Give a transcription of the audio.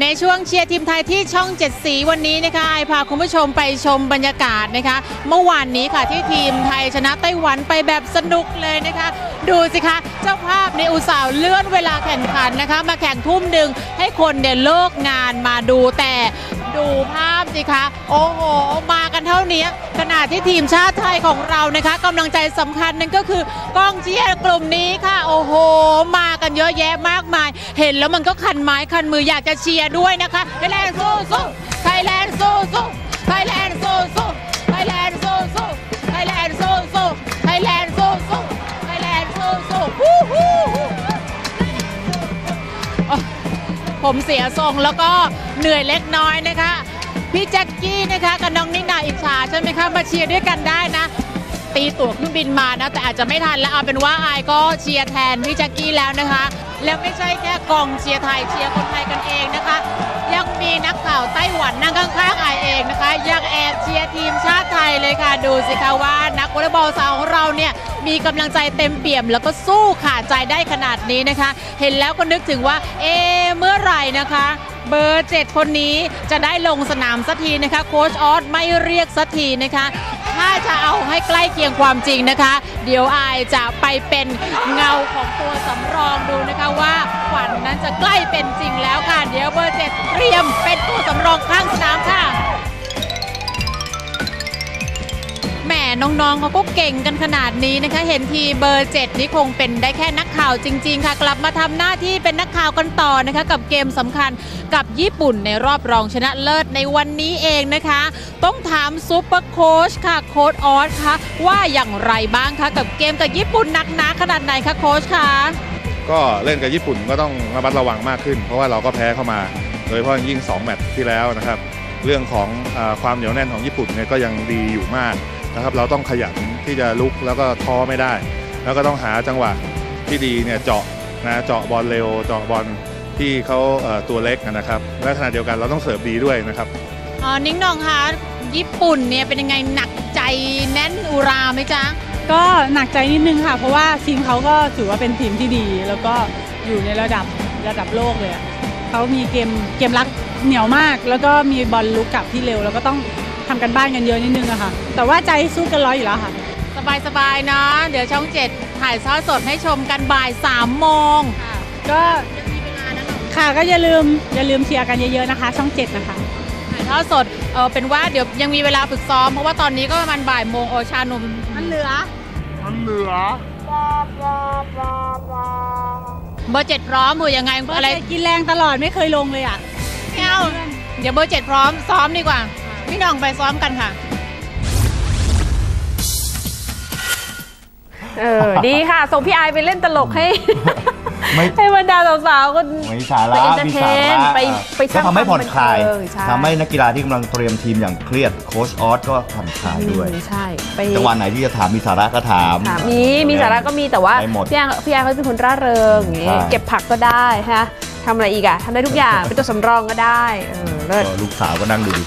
ในช่วงเชียร์ทีมไทยที่ช่องเจ็ดสีวันนี้นะคะไอพาคุณผู้ชมไปชมบรรยากาศนะคะ เมื่อวานนี้ค่ะที่ทีมไทยชนะไต้หวันไปแบบสนุกเลยนะคะ ดูสิคะ เจ้าภาพในอุตสาห์เลื่อนเวลาแข่งขันนะคะ มาแข่งทุ่มหนึ่งให้คนเนี่ยเลิกงานมาดูแต่ดูภาพสิคะ โอ้โห มากันเท่านี้ ณะที่ทีมชาติไทยของเรานะคะกำลังใจสำคัญนั่นก็คือกองเชียร์กลุ่มนี้ค่ะ โอ้โห มากันเยอะแยะมากมาย เห็นแล้วมันก็คันไม้คันมืออยากจะเชียร์ด้วยนะคะไทยแลนด์สู้สู้ไทยแลนด์สู้สู้ไทยแลนด์สู้สู้ไทยแลนด์สู้สู้ไทยแลนด์สู้สู้ไทยแลนด์สู้สู้ไทยแลนด์สู้สู้ฮู้ฮู้ผมเสียทรงแล้วก็เหนื่อยเล็กน้อยนะคะ พี่แจ็คกี้นะคะกับน้องนิน่าอิจฉาใช่ไหมคะมาเชียร์ด้วยกันได้นะ ตีตั๋วเครื่องบินมานะ แต่อาจจะไม่ทันแล้วเอาเป็นว่าอายก็เชียร์แทนพี่แจ็คกี้แล้วนะคะ แล้วไม่ใช่แค่กองเชียร์ไทยเชียร์คนไทยกันเองนะคะ ข่าวไต้หวันนั่งข้างๆอายเองนะคะยังแอบเชียร์ทีมชาติไทยเลยค่ะดูสิคะว่านักวอลเลย์บอลสาวของเราเนี่ยมีกำลังใจเต็มเปี่ยม แล้วก็สู้ขาดใจได้ขนาดนี้นะคะ เห็นแล้วก็นึกถึงว่า เอเมื่อไหร่นะคะเบอร์ 7 คนนี้จะได้ลงสนามสักทีนะคะ โค้ชออสไม่เรียกสักทีนะคะ ถ้าจะเอาให้ใกล้เคียงความจริงนะคะ เดี๋ยวอายจะไปเป็นเงาของตัวสำรองดูนะคะว่าฝันนั้นจะใกล้เป็นจริงแล้วค่ะ เดี๋ยวเบอร์เจ็ดเตรียมเป็นตัวสำรองข้างสนามค่ะ น้องๆเขาก็เก่งกันขนาดนี้นะคะ เห็นทีเบอร์ 7 นี่คงเป็นได้แค่นักข่าวจริง ๆ ค่ะ กลับมาทำหน้าที่เป็นนักข่าวกันต่อนะคะ กับเกมสำคัญกับญี่ปุ่นในรอบรองชนะเลิศในวันนี้เองนะคะ ต้องถามซูเปอร์โค้ชค่ะโค้ชออสคะว่าอย่างไรบ้างคะกับเกมกับญี่ปุ่นหนักหนาขนาดไหนคะโค้ชคะก็เล่นกับญี่ปุ่นก็ต้องระมัดระวังมากขึ้น เพราะว่าเราก็แพ้เข้ามา โดยเฉพาะยิ่ง 2 แมตช์ที่แล้วนะครับ เรื่องของอความเหนียวแน่นของญี่ปุ่นเนี่ยก็ยังดีอยู่มาก นะครับเราต้องขยันที่จะลุกแล้วก็ท้อไม่ได้ แล้วก็ต้องหาจังหวะที่ดีเนี่ยเจาะนะเจาะบอลเร็วเจาะบอลที่เขาเอ่อตัวเล็กนะครับและขณะเดียวกันเราต้องเสิร์ฟดีด้วยนะครับอ๋อนิ้งนองคะญี่ปุ่นเนี่ยเป็นยังไงหนักใจแน่นอุราไหมจ๊ะก็หนักใจนิดนึงค่ะ เพราะว่าทีมเขาก็ถือว่าเป็นทีมที่ดี แล้วก็อยู่ในระดับระดับโลกเลยอะเขามีเกมเกมรักเหนียวมาก แล้วก็มีบอลลุกกลับที่เร็ว แล้วก็ต้อง ทำกันบ้านกันเยอะนิดนึงอะค่ะ แต่ว่าใจสู้กันร้อยอยู่แล้วค่ะ สบายๆเนาะเดี๋ยวช่องเจ็ดถ่ายทอดสดให้ชมกันบ่ายสามโมงก็ยังมีเวลานะหนูค่ะก็อย่าลืมอย่าลืมเชียร์กันเยอะๆนะคะ ช่องเจ็ดนะคะถ่ายทอดสดเออเป็นว่าเดี๋ยวยังมีเวลาฝึกซ้อมเพราะว่าตอนนี้ก็ประมาณบ่ายโมงโอชาหนุ่มมันเหลือเบอร์เจ็ดพร้อมมือยังไงอะอะไรไรกินแรงตลอดไม่เคยลงเลยอะไม่เอาเดี๋ยวเบอร์เจ็ดพร้อมซ้อมดีกว่า พี่น้องไปซ้อมกันค่ะ เออ ดีค่ะ ส่งพี่ไอายไปเล่นตลกให้ ไม่ ให้บรรดาสาวๆก็มีสาระไป entertain มีสาระไปไปสร้างก็ทำให้ผ่อนคลายความบันเทิงใช่ ทำให้นักกีฬาที่กำลังเตรียมทีมอย่างเครียดโค้ชออสก็ผ่อนคลายด้วยอืมใช่ ไป จังหวะไหนที่จะถามมีสาระก็ถาม ถามมีมีสาระก็มีแต่ว่าได้หมดพี่ไอายพี่ไอายเขาเป็นคนร่าเริงอย่างงี้ใช่ เก็บผักก็ได้ฮะทำอะไรอีกอะทำได้ทุกอย่าง เป็นตัวสำรองก็ได้เออเลิศ ก็ลูกสาวก็นั่งดูอยู่